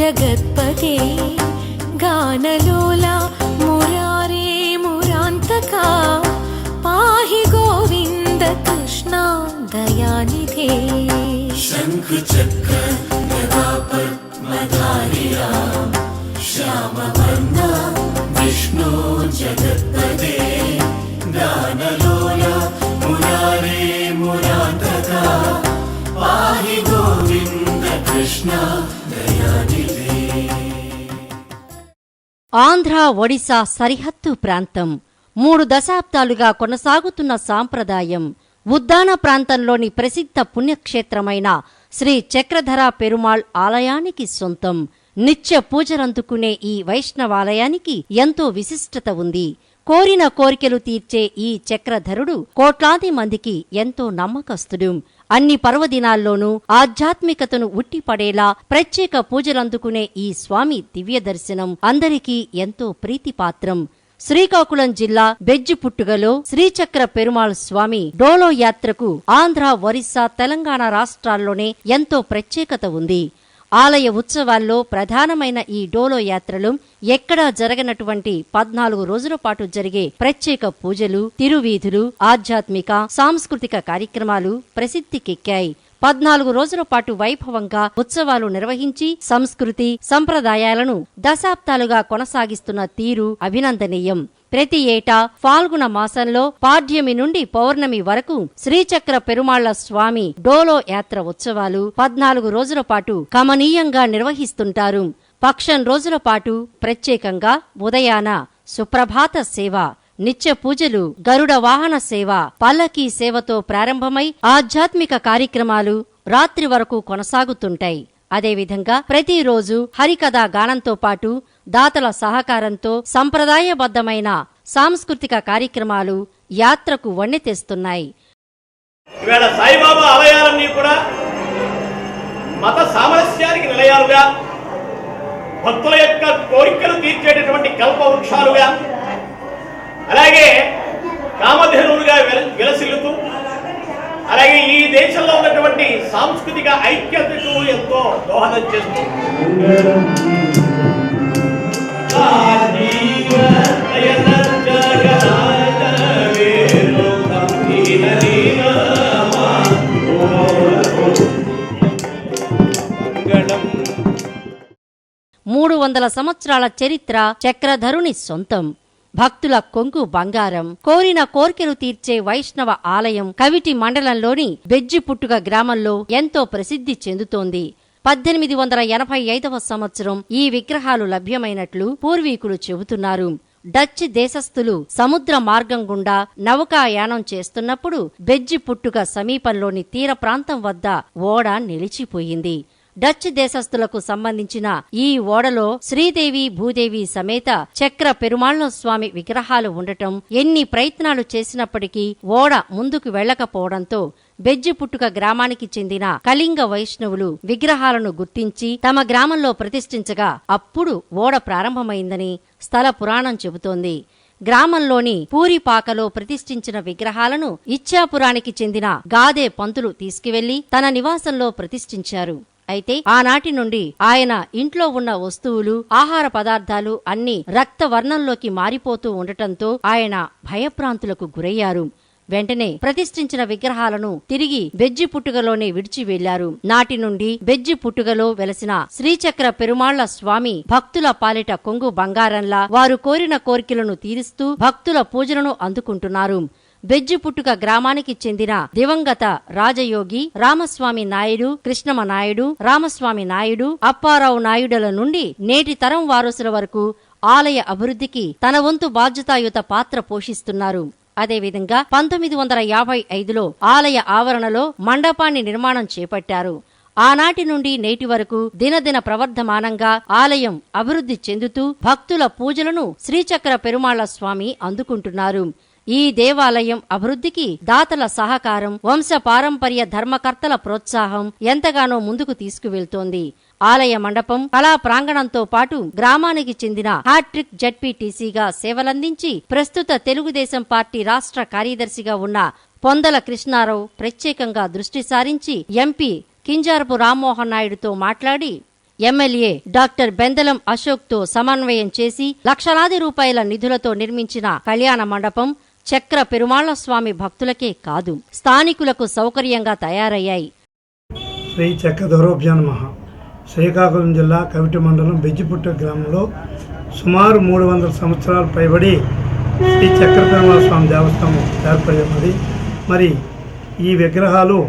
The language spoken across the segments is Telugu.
जगत्पते गानलोला मुरारे मुरान्तका पाहि गोविन्द कृष्णा दयानिधे शङ्खचक्र गदा पद्मधारिया श्यामवर्णा विष्णो जगत्पते गानलोला मुरारे मुरान्तका पाहि गोविन्द कृष्ण ఆంధ్ర ఒడిశా సరిహద్దు ప్రాంతం. మూడు దశాబ్దాలుగా కొనసాగుతున్న సాంప్రదాయం ఉద్దాన ప్రాంతంలోని ప్రసిద్ధ పుణ్యక్షేత్రమైన శ్రీ చక్రధర పెరుమాళ్ ఆలయానికి సొంతం. నిత్య పూజలందుకునే ఈ వైష్ణవాలయానికి ఎంతో విశిష్టత ఉంది. కోరిన కోరికలు తీర్చే ఈ చక్రధరుడు కోట్లాది మందికి ఎంతో నమ్మకస్తుడు. అన్ని పర్వదినాల్లోనూ ఆధ్యాత్మికతను ఉట్టిపడేలా ప్రత్యేక పూజలందుకునే ఈ స్వామి దివ్య దర్శనం అందరికీ ఎంతో ప్రీతిపాత్రం. శ్రీకాకుళం జిల్లా బెజ్జిపుట్టుగలో శ్రీచక్ర పెరుమాళ్ స్వామి డోలో యాత్రకు ఆంధ్ర ఒరిస్సా తెలంగాణ రాష్ట్రాల్లోనే ఎంతో ప్రత్యేకత ఉంది. ఆలయ ఉత్సవాల్లో ప్రధానమైన ఈ డోలో యాత్రలు ఎక్కడా జరగనటువంటి పద్నాలుగు రోజుల పాటు జరిగే ప్రత్యేక పూజలు తిరువీధులు ఆధ్యాత్మిక సాంస్కృతిక కార్యక్రమాలు ప్రసిద్ధికెక్కాయి. పద్నాలుగు రోజుల పాటు వైభవంగా ఉత్సవాలు నిర్వహించి సంస్కృతి సంప్రదాయాలను దశాబ్దాలుగా కొనసాగిస్తున్న తీరు అభినందనీయం. ప్రతి ఏటా ఫాల్గుణ మాసంలో పాడ్యమి నుండి పౌర్ణమి వరకు శ్రీచక్ర పెరుమాళ్ళ స్వామి డోలో యాత్ర ఉత్సవాలు పద్నాలుగు రోజుల పాటు కమనీయంగా నిర్వహిస్తుంటారు. పక్షం రోజుల పాటు ప్రత్యేకంగా ఉదయాన సుప్రభాత సేవ నిత్య పూజలు గరుడ వాహన సేవ పల్లకీ సేవతో ప్రారంభమై ఆధ్యాత్మిక కార్యక్రమాలు రాత్రి వరకు కొనసాగుతుంటాయి. అదేవిధంగా ప్రతిరోజు హరికథా గానంతో పాటు దాతల సహకారంతో సంప్రదాయబద్ధమైన సాంస్కృతిక కార్యక్రమాలు యాత్రకు వన్నె తెస్తున్నాయి ఈవేళ సాయిబాబా ఆలయాలన్నీ కూడా మత సామరస్యానికి నిలయాలుగా భక్తుల యొక్క కోరికలు తీర్చేటటువంటి కల్ప వృక్షాలుగా అలాగే కామధేనువులుగా విలసిల్లుతూ అలాగే ఈ దేశంలో ఉన్నటువంటి సాంస్కృతిక ఐక్యతకు ఎంతో దోహదం చేస్తుంది. వందల సంవత్సరాల చరిత్ర చక్రధరుని సొంతం. భక్తుల కొంగు బంగారం. కోరిన కోర్కెలు తీర్చే వైష్ణవ ఆలయం కవిటి మండలంలోని బెజ్జిపుట్టుక గ్రామంలో ఎంతో ప్రసిద్ధి చెందుతోంది. పద్దెనిమిది వందల ఎనభై ఐదవ సంవత్సరం ఈ విగ్రహాలు లభ్యమైనట్లు పూర్వీకులు చెబుతున్నారు. డచ్ దేశస్థులు సముద్ర మార్గం గుండా నౌకాయానం చేస్తున్నప్పుడు బెజ్జి పుట్టుక సమీపంలోని తీర ప్రాంతం వద్ద ఓడ నిలిచిపోయింది. డచ్ దేశస్థులకు సంబంధించిన ఈ ఓడలో శ్రీదేవి భూదేవి సమేత చక్ర పెరుమాళ్ళ స్వామి విగ్రహాలు ఉండటం ఎన్ని ప్రయత్నాలు చేసినప్పటికీ ఓడ ముందుకు వెళ్ళకపోవడంతో బెజ్జిపుట్టుక గ్రామానికి చెందిన కళింగ వైష్ణవులు విగ్రహాలను గుర్తించి తమ గ్రామంలో ప్రతిష్ఠించగా అప్పుడు ఓడ ప్రారంభమైందని స్థల పురాణం చెబుతోంది. గ్రామంలోని పూరిపాకలో ప్రతిష్ఠించిన విగ్రహాలను ఇచ్చాపురానికి చెందిన గాదే పంతులు తీసుకువెళ్ళి తన నివాసంలో ప్రతిష్ఠించారు. అయితే ఆనాటి నుండి ఆయన ఇంట్లో ఉన్న వస్తువులు ఆహార పదార్థాలు అన్ని రక్త వర్ణంలోకి మారిపోతూ ఉండటంతో ఆయన భయప్రాంతులకు గురయ్యారు. వెంటనే ప్రతిష్ఠించిన విగ్రహాలను తిరిగి బెజ్జి పుట్టుగలోనే విడిచి వెళ్ళారు నాటి నుండి బెజ్జి పుట్టుగలో వెలసిన శ్రీచక్ర పెరుమాళ్ళ స్వామి భక్తుల పాలిట కొంగు బంగారంలా వారు కోరిన కోరికలను తీరుస్తూ భక్తుల పూజలను అందుకుంటున్నారు. బెజ్జిపుట్టుక గ్రామానికి చెందిన దివంగత రాజయోగి రామస్వామి నాయుడు కృష్ణమ నాయుడు రామస్వామి నాయుడు అప్పారావు నాయుడుల నుండి నేటి తరం వారసుల వరకు ఆలయ అభివృద్ధికి తన వంతు బాధ్యతాయుత పాత్ర పోషిస్తున్నారు. అదేవిధంగా పంతొమ్మిది వందల యాభై ఐదులో ఆలయ ఆవరణలో మండపాన్ని నిర్మాణం చేపట్టారు. ఆనాటి నుండి నేటి వరకు దినదిన ప్రవర్ధమానంగా ఆలయం అభివృద్ధి చెందుతూ భక్తుల పూజలను శ్రీచక్ర పెరుమాళ్ళ స్వామి అందుకుంటున్నారు. ఈ దేవాలయం అభివృద్ధికి దాతల సహకారం వంశ పారంపర్య ధర్మకర్తల ప్రోత్సాహం ఎంతగానో ముందుకు తీసుకువెళ్తోంది. ఆలయ మండపం కళా ప్రాంగణంతో పాటు గ్రామానికి చెందిన హ్యాట్రిక్ జడ్పీటీసీగా సేవలందించి ప్రస్తుత తెలుగుదేశం పార్టీ రాష్ట్ర కార్యదర్శిగా ఉన్న పొందల కృష్ణారావు ప్రత్యేకంగా దృష్టి సారించి ఎంపీ కింజారపు రామ్మోహన్ నాయుడుతో మాట్లాడి ఎమ్మెల్యే డాక్టర్ బెందలం అశోక్తో సమన్వయం చేసి లక్షలాది రూపాయల నిధులతో నిర్మించిన కళ్యాణ మండపం చక్ర పెరుమాళ్ళ స్వామి భక్తులకే కాదు స్థానికులకు సౌకర్యంగా తయారయ్యాయి. శ్రీ చక్రధరోభ్య నమ. శ్రీకాకుళం జిల్లా కవిటి మండలం బెజ్జిపుట్ట గ్రామంలో సుమారు మూడు వందల సంవత్సరాలు పైబడి శ్రీ చక్రపెరుమాళ స్వామి దేవస్థానం ఏర్పడి ఉన్నది మరి ఈ విగ్రహాలు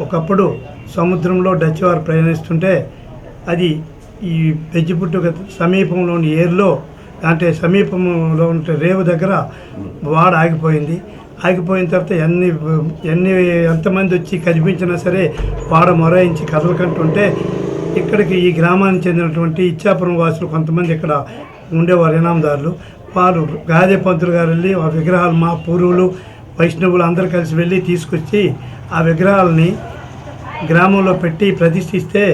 ఒకప్పుడు సముద్రంలో డచ్ వారు ప్రయాణిస్తుంటే అది ఈ బెజ్జిపుట్టు సమీపంలోని ఏర్లో అంటే సమీపంలో ఉంటే రేవు దగ్గర వాడ ఆగిపోయింది. ఆగిపోయిన తర్వాత ఎన్ని ఎన్ని ఎంతమంది వచ్చి కనిపించినా సరే వాడ మొరాయించి కదలకంటుంటే ఇక్కడికి ఈ గ్రామానికి చెందినటువంటి ఇచ్చాపురం వాసులు కొంతమంది ఇక్కడ ఉండేవారు ఇనామదారులు వారు గాదే పంతులు గారు వెళ్ళి ఆ విగ్రహాలు మా పూర్వులు వైష్ణవులు అందరూ కలిసి వెళ్ళి తీసుకొచ్చి ఆ విగ్రహాలని గ్రామంలో పెట్టి ప్రతిష్ఠిస్తే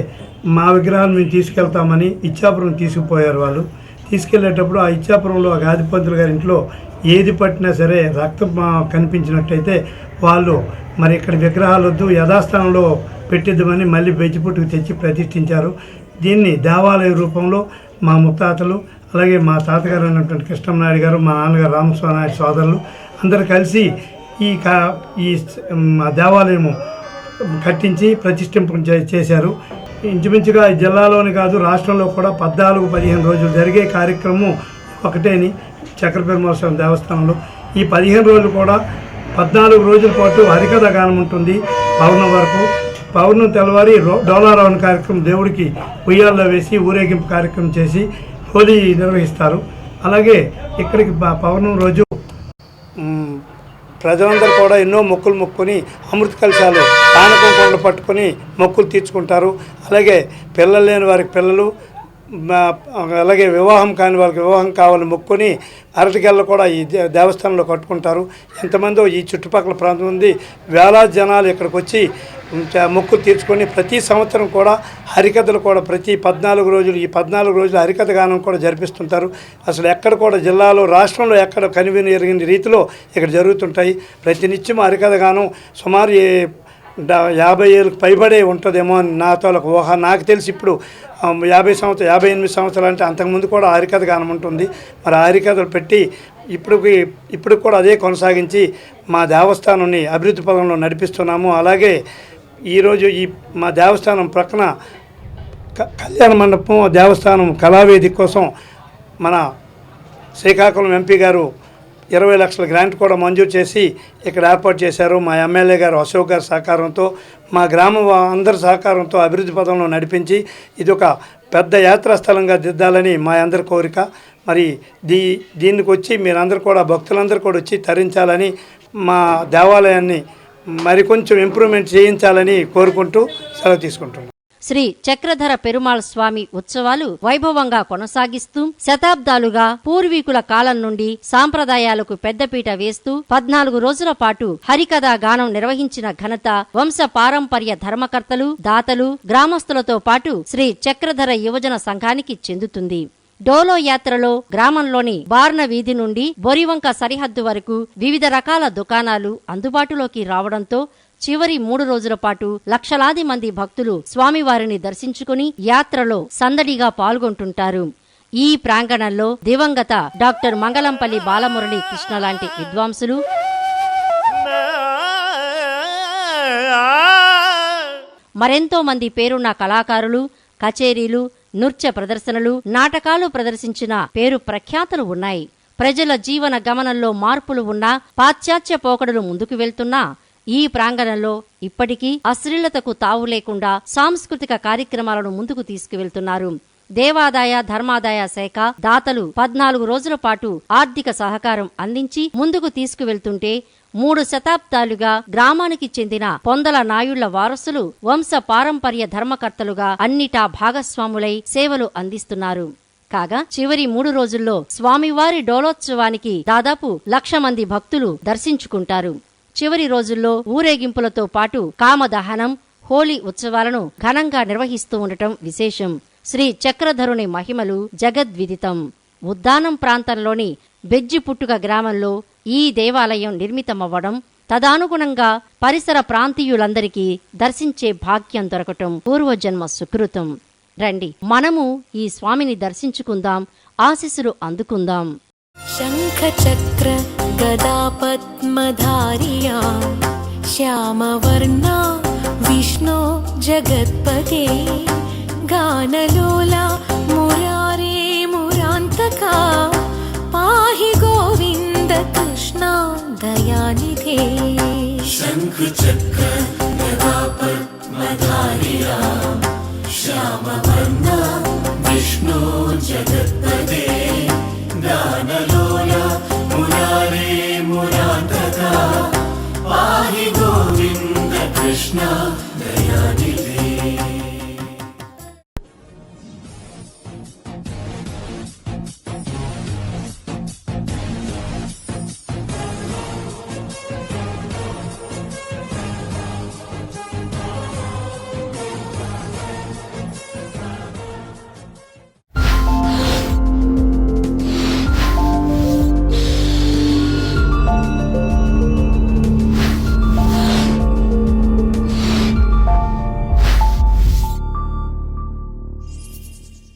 మా విగ్రహాన్ని మేము తీసుకెళ్తామని ఇచ్చాపురం తీసుకుపోయారు వాళ్ళు. తీసుకెళ్ళేటప్పుడు ఆ ఇచ్చాపురంలో గాదిపంతులు గారి ఇంట్లో ఏది పట్టినా సరే రక్తం కనిపించినట్టయితే వాళ్ళు మరి ఇక్కడ విగ్రహాలు వద్దు యథాస్థానంలో పెట్టిద్దామని మళ్ళీ బెజ్జిపుట్టుకు తెచ్చి ప్రతిష్ఠించారు. దీన్ని దేవాలయ రూపంలో మా ముత్తాతలు అలాగే మా తాతగారు అయినటువంటి కృష్ణనాయుడు గారు మా నాన్నగారు రామస్వామి సోదరులు అందరు కలిసి ఈ కా ఈ మా దేవాలయము కట్టించి ప్రతిష్ఠింపు చే- చేశారు. ఇంచుమించుగా ఈ జిల్లాలోని కాదు రాష్ట్రంలో కూడా పద్నాలుగు పదిహేను రోజులు జరిగే కార్యక్రమం ఒకటేని చక్రపెరుమాళ స్వామి దేవస్థానంలో. ఈ పదిహేను రోజులు కూడా పద్నాలుగు రోజుల పాటు హరికథ గానం ఉంటుంది. పౌర్ణం వరకు పౌర్ణం తెల్లవారి రో- డోలారావణ కార్యక్రమం దేవుడికి ఉయ్యాల్లో వేసి ఊరేగింపు కార్యక్రమం చేసి హోలీ నిర్వహిస్తారు. అలాగే ఇక్కడికి పౌర్ణం రోజు ప్రజలందరూ కూడా ఎన్నో మొక్కులు మొక్కుని అమృత కలశాలు పానకం కొండ పట్టుకొని మొక్కులు తీర్చుకుంటారు. అలాగే పిల్లలు లేని వారికి పిల్లలు అలాగే వివాహం కాని వాళ్ళకి వివాహం కావాలని మొక్కుని అరటికెళ్ళ కూడా ఈ దే- దేవస్థానంలో కట్టుకుంటారు. ఎంతమందో ఈ చుట్టుపక్కల ప్రాంతం ఉంది. వేలాది జనాలు ఇక్కడికి వచ్చి మ్, మొక్కులు తీర్చుకొని ప్రతి సంవత్సరం కూడా హరికథలు కూడా ప్రతి పద్నాలుగు రోజులు ఈ పద్నాలుగు రోజులు హరికథ గానం కూడా జరిపిస్తుంటారు. అసలు ఎక్కడ కూడా జిల్లాలో రాష్ట్రంలో ఎక్కడ కనివిని ఎరిగిన రీతిలో ఇక్కడ జరుగుతుంటాయి. ప్రతినిత్యం హరికథ గానం సుమారు యాభై ఏళ్ళకి పైబడే ఉంటుందేమో అని నా ఒక ఊహ. నాకు తెలిసి ఇప్పుడు యాభై సంవత్సరం యాభై ఎనిమిది సంవత్సరాలు అంటే అంతకుముందు కూడా ఆరికథ గానం ఉంటుంది. మరి ఆరికథలు పెట్టి ఇప్పటికి ఇప్పుడు కూడా అదే కొనసాగించి మా దేవస్థానాన్ని అభివృద్ధి పదంలో నడిపిస్తున్నాము. అలాగే ఈరోజు ఈ మా దేవస్థానం ప్రక్కన క- కళ్యాణ మండపం దేవస్థానం కళావేది కోసం మన శ్రీకాకుళం ఎంపీ గారు ఇరవై లక్షల గ్రాంట్ కూడా మంజూరు చేసి ఇక్కడ ఏర్పాటు చేశారు. మా ఎమ్మెల్యే గారు అశోక్ గారి సహకారంతో మా గ్రామం అందరి సహకారంతో అభివృద్ధి పదంలో నడిపించి ఇది ఒక పెద్ద యాత్రా స్థలంగా దిద్దాలని మా అందరి కోరిక. మరి దీ దీనికి వచ్చి మీరందరూ కూడా భక్తులందరూ కూడా వచ్చి తరించాలని మా దేవాలయాన్ని మరికొంచెం ఇంప్రూవ్మెంట్ చేయించాలని కోరుకుంటూ సెలవు తీసుకుంటున్నాను శ్రీ చక్రధర పెరుమాళ్ స్వామి ఉత్సవాలు వైభవంగా కొనసాగిస్తూ శతాబ్దాలుగా పూర్వీకుల కాలం నుండి సాంప్రదాయాలకు పెద్దపీట వేస్తూ పద్నాలుగు రోజుల పాటు హరికథా గానం నిర్వహించిన ఘనత వంశ పారంపర్య ధర్మకర్తలు దాతలు గ్రామస్తులతో పాటు శ్రీ చక్రధర యువజన సంఘానికి చెందుతుంది. డోలో యాత్రలో గ్రామంలోని బార్న వీధి నుండి బొరివంక సరిహద్దు వరకు వివిధ రకాల దుకాణాలు అందుబాటులోకి రావడంతో చివరి మూడు రోజుల పాటు లక్షలాది మంది భక్తులు స్వామివారిని దర్శించుకుని యాత్రలో సందడిగా పాల్గొంటుంటారు. ఈ ప్రాంగణంలో దివంగత డాక్టర్ మంగళంపల్లి బాలమురళి కృష్ణ లాంటి విద్వాంసులు మరెంతో మంది పేరున్న కళాకారులు కచేరీలు నృత్య ప్రదర్శనలు నాటకాలు ప్రదర్శించిన పేరు ప్రఖ్యాతులు ఉన్నాయి. ప్రజల జీవన గమనంలో మార్పులు ఉన్నా పాశ్చాత్య పోకడలు ముందుకు వెళ్తున్నా ఈ ప్రాంగణంలో ఇప్పటికీ అశ్లీలతకు తావు లేకుండా సాంస్కృతిక కార్యక్రమాలను ముందుకు తీసుకువెళ్తున్నారు. దేవాదాయ ధర్మాదాయ శాఖ దాతలు పద్నాలుగు రోజుల పాటు ఆర్థిక సహకారం అందించి ముందుకు తీసుకువెళ్తుంటే మూడు శతాబ్దాలుగా గ్రామానికి చెందిన పొందల నాయుళ్ళ వారసులు వంశ పారంపర్య ధర్మకర్తలుగా అన్నిటా భాగస్వాములై సేవలు అందిస్తున్నారు. కాగా చివరి మూడు రోజుల్లో స్వామివారి డోలోత్సవానికి దాదాపు లక్ష మంది భక్తులు దర్శించుకుంటారు. చివరి రోజుల్లో ఊరేగింపులతో పాటు కామదహనం హోలీ ఉత్సవాలను ఘనంగా నిర్వహిస్తూ ఉండటం విశేషం. శ్రీ చక్రధరుని మహిమలు జగద్విదితం. ఉద్దానం ప్రాంతంలోని బెజ్జిపుట్టుక గ్రామంలో ఈ దేవాలయం నిర్మితమవ్వడం తదానుగుణంగా పరిసర ప్రాంతీయులందరికీ దర్శించే భాగ్యం దొరకటం పూర్వజన్మ సుకృతం. రండి మనము ఈ స్వామిని దర్శించుకుందాం ఆశీస్సులు అందుకుందాం. शङ्खचक्र गदा पद्मधारिया श्यामवर्णा विष्णो जगत्पते गानलोला मुरारे मुरान्तका पाहि गोविन्द कृष्णा दयानिधे। शङ्ख चक्र गदा पद्मधारिया श्यामवर्णा विष्णो जगत्पदे കൃഷ്ണ ദയാനി.